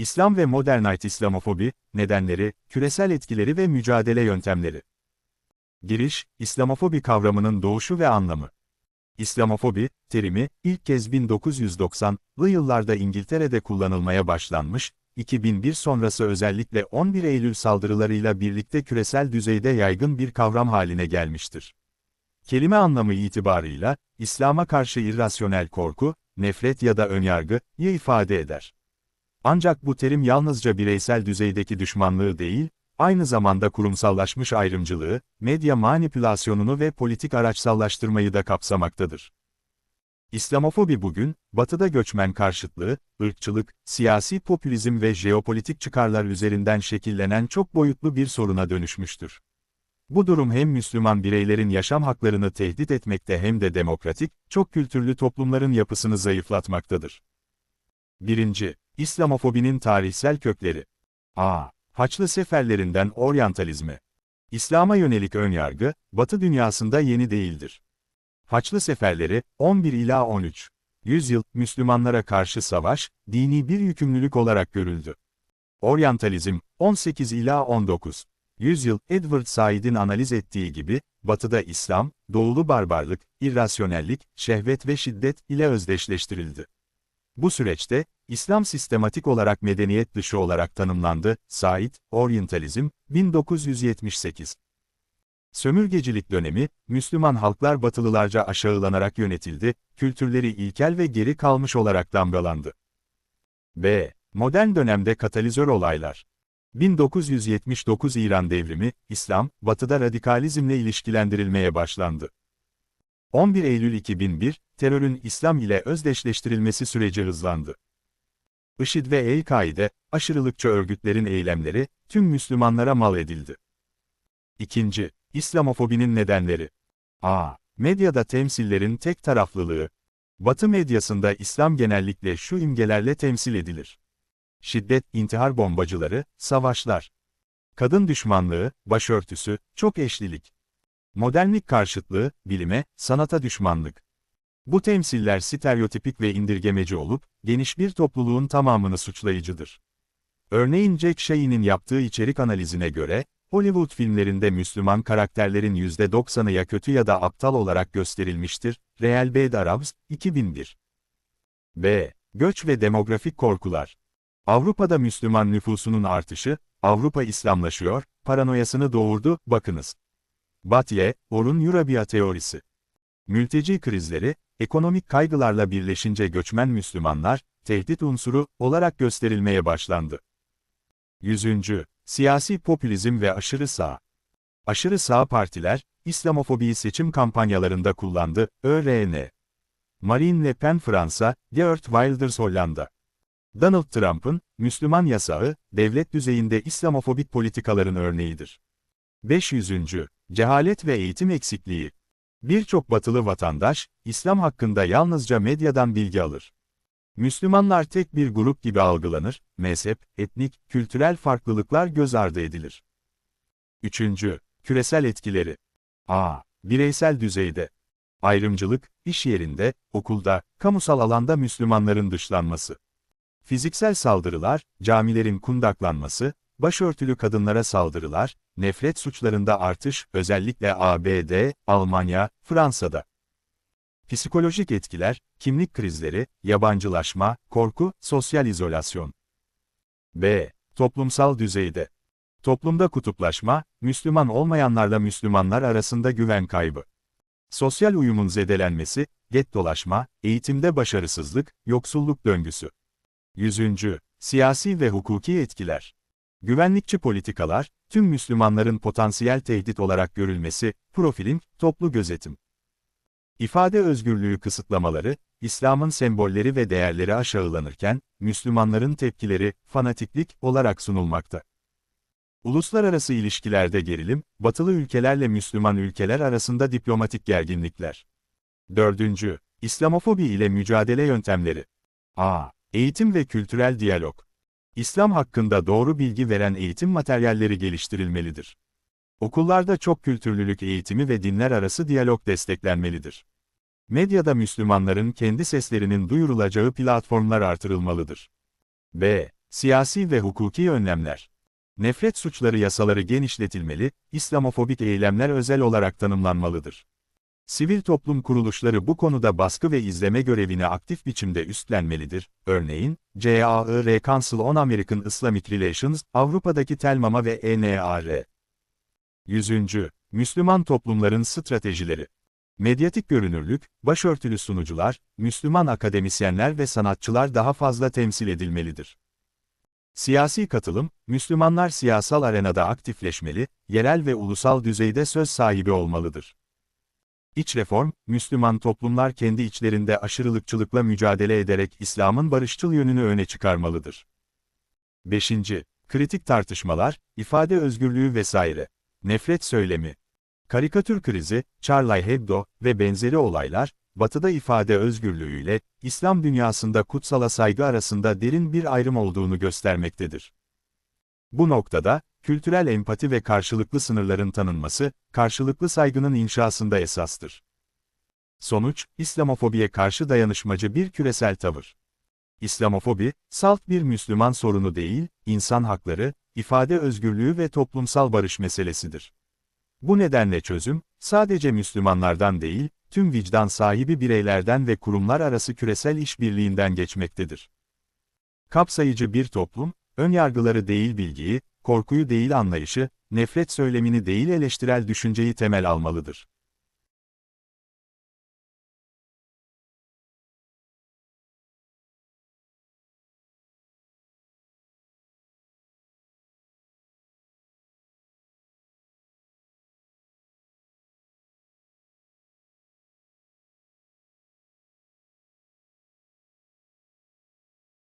İslam ve modernite İslamofobi, nedenleri, küresel etkileri ve mücadele yöntemleri. Giriş, İslamofobi kavramının doğuşu ve anlamı. İslamofobi, terimi, ilk kez 1990'lı yıllarda İngiltere'de kullanılmaya başlanmış, 2001 sonrası özellikle 11 Eylül saldırılarıyla birlikte küresel düzeyde yaygın bir kavram haline gelmiştir. Kelime anlamı itibarıyla, İslam'a karşı irrasyonel korku, nefret ya da önyargıyı ifade eder. Ancak bu terim yalnızca bireysel düzeydeki düşmanlığı değil, aynı zamanda kurumsallaşmış ayrımcılığı, medya manipülasyonunu ve politik araçsallaştırmayı da kapsamaktadır. İslamofobi bugün, batıda göçmen karşıtlığı, ırkçılık, siyasi popülizm ve jeopolitik çıkarlar üzerinden şekillenen çok boyutlu bir soruna dönüşmüştür. Bu durum hem Müslüman bireylerin yaşam haklarını tehdit etmekte hem de demokratik, çok kültürlü toplumların yapısını zayıflatmaktadır. 1. İslamofobinin tarihsel kökleri. A. Haçlı seferlerinden oryantalizme. İslam'a yönelik önyargı, Batı dünyasında yeni değildir. Haçlı seferleri, 11 ila 13. Yüzyıl, Müslümanlara karşı savaş, dini bir yükümlülük olarak görüldü. Oryantalizm, 18 ila 19. Yüzyıl, Edward Said'in analiz ettiği gibi, Batı'da İslam, doğulu barbarlık, irrasyonellik, şehvet ve şiddet ile özdeşleştirildi. Bu süreçte, İslam sistematik olarak medeniyet dışı olarak tanımlandı, Said, Oryantalizm, 1978. Sömürgecilik dönemi, Müslüman halklar Batılılarca aşağılanarak yönetildi, kültürleri ilkel ve geri kalmış olarak damgalandı. B. Modern dönemde katalizör olaylar. 1979 İran devrimi, İslam, Batı'da radikalizmle ilişkilendirilmeye başlandı. 11 Eylül 2001, terörün İslam ile özdeşleştirilmesi süreci hızlandı. IŞİD ve El-Kaide, aşırılıkçı örgütlerin eylemleri, tüm Müslümanlara mal edildi. İkinci, İslamofobinin nedenleri. A. Medyada temsillerin tek taraflılığı. Batı medyasında İslam genellikle şu imgelerle temsil edilir. Şiddet, intihar bombacıları, savaşlar. Kadın düşmanlığı, başörtüsü, çok eşlilik. Modernlik karşıtlığı, bilime, sanata düşmanlık. Bu temsiller stereotipik ve indirgemeci olup, geniş bir topluluğun tamamını suçlayıcıdır. Örneğin Jack Shane'in yaptığı içerik analizine göre, Hollywood filmlerinde Müslüman karakterlerin %90'ı ya kötü ya da aptal olarak gösterilmiştir. Real Bad Arabs, 2001. B. Göç ve demografik korkular. Avrupa'da Müslüman nüfusunun artışı, Avrupa İslamlaşıyor, paranoyasını doğurdu, bakınız. Batye, Orun Yurabia teorisi. Mülteci krizleri, ekonomik kaygılarla birleşince göçmen Müslümanlar, tehdit unsuru olarak gösterilmeye başlandı. 100. Siyasi popülizm ve aşırı sağ. Aşırı sağ partiler, İslamofobiyi seçim kampanyalarında kullandı, ÖRN. Marine Le Pen Fransa, Geert Wilders Hollanda. Donald Trump'ın, Müslüman yasağı, devlet düzeyinde İslamofobik politikaların örneğidir. 500. Cehalet ve eğitim eksikliği. Birçok batılı vatandaş, İslam hakkında yalnızca medyadan bilgi alır. Müslümanlar tek bir grup gibi algılanır, mezhep, etnik, kültürel farklılıklar göz ardı edilir. 3. Küresel etkileri. A. Bireysel düzeyde. Ayrımcılık, iş yerinde, okulda, kamusal alanda Müslümanların dışlanması. Fiziksel saldırılar, camilerin kundaklanması, başörtülü kadınlara saldırılar, nefret suçlarında artış, özellikle ABD, Almanya, Fransa'da. Psikolojik etkiler, kimlik krizleri, yabancılaşma, korku, sosyal izolasyon. B. Toplumsal düzeyde. Toplumda kutuplaşma, Müslüman olmayanlarla Müslümanlar arasında güven kaybı. Sosyal uyumun zedelenmesi, gettolaşma, eğitimde başarısızlık, yoksulluk döngüsü. 100. Siyasi ve hukuki etkiler. Güvenlikçi politikalar, tüm Müslümanların potansiyel tehdit olarak görülmesi, profiling, toplu gözetim. İfade özgürlüğü kısıtlamaları, İslam'ın sembolleri ve değerleri aşağılanırken, Müslümanların tepkileri, fanatiklik olarak sunulmakta. Uluslararası ilişkilerde gerilim, batılı ülkelerle Müslüman ülkeler arasında diplomatik gerginlikler. 4. İslamofobi ile mücadele yöntemleri. A. Eğitim ve kültürel diyalog. İslam hakkında doğru bilgi veren eğitim materyalleri geliştirilmelidir. Okullarda çok kültürlülük eğitimi ve dinler arası diyalog desteklenmelidir. Medyada Müslümanların kendi seslerinin duyurulacağı platformlar artırılmalıdır. B. Siyasi ve hukuki önlemler. Nefret suçları yasaları genişletilmeli, İslamofobik eylemler özel olarak tanımlanmalıdır. Sivil toplum kuruluşları bu konuda baskı ve izleme görevini aktif biçimde üstlenmelidir. Örneğin, CAIR Council on American Islamic Relations, Avrupa'daki TELMAMA ve ENAR. 100. Müslüman toplumların stratejileri. Medyatik görünürlük, başörtülü sunucular, Müslüman akademisyenler ve sanatçılar daha fazla temsil edilmelidir. Siyasi katılım, Müslümanlar siyasal arenada aktifleşmeli, yerel ve ulusal düzeyde söz sahibi olmalıdır. İç reform, Müslüman toplumlar kendi içlerinde aşırılıkçılıkla mücadele ederek İslam'ın barışçıl yönünü öne çıkarmalıdır. 5. Kritik tartışmalar, ifade özgürlüğü vesaire. Nefret söylemi. Karikatür krizi, Charlie Hebdo ve benzeri olaylar, Batı'da ifade özgürlüğüyle, İslam dünyasında kutsala saygı arasında derin bir ayrım olduğunu göstermektedir. Bu noktada, kültürel empati ve karşılıklı sınırların tanınması, karşılıklı saygının inşasında esastır. Sonuç, İslamofobiye karşı dayanışmacı bir küresel tavır. İslamofobi, salt bir Müslüman sorunu değil, insan hakları, ifade özgürlüğü ve toplumsal barış meselesidir. Bu nedenle çözüm, sadece Müslümanlardan değil, tüm vicdan sahibi bireylerden ve kurumlar arası küresel işbirliğinden geçmektedir. Kapsayıcı bir toplum, önyargıları değil bilgiyi, korkuyu değil anlayışı, nefret söylemini değil eleştirel düşünceyi temel almalıdır.